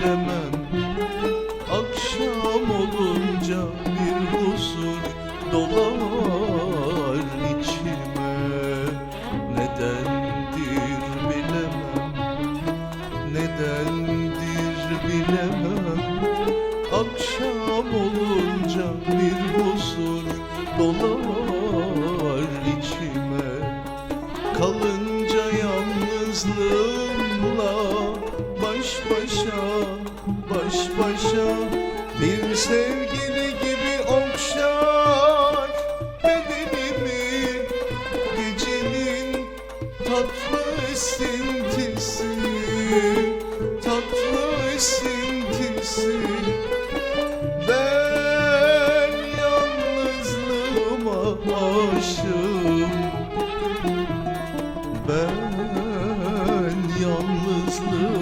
söylemem Akşam olunca bir huzur dolar içime. Nedendir bilemem. Nedendir bilemem. Akşam olunca bir huzur dolar içime. Kalınca yalnızlık Sevgili gibi okşar bedenimi Gecenin tatlı esintisi Tatlı esintisi Ben yalnızlığıma aşığım. Ben yalnızlığıma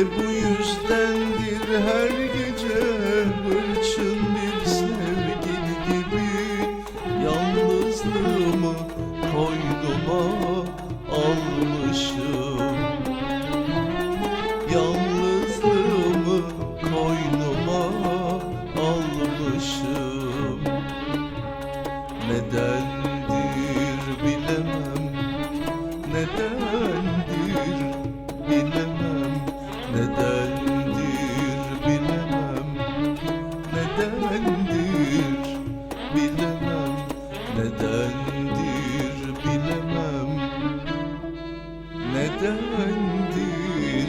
Ve bu yüzdendir her gece hırçın bir sevgili gibi. Yalnızlığımı koynuma almışım. Yalnızlığımı bilemem. Nedendir bilemem. Nedendir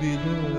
bilemem.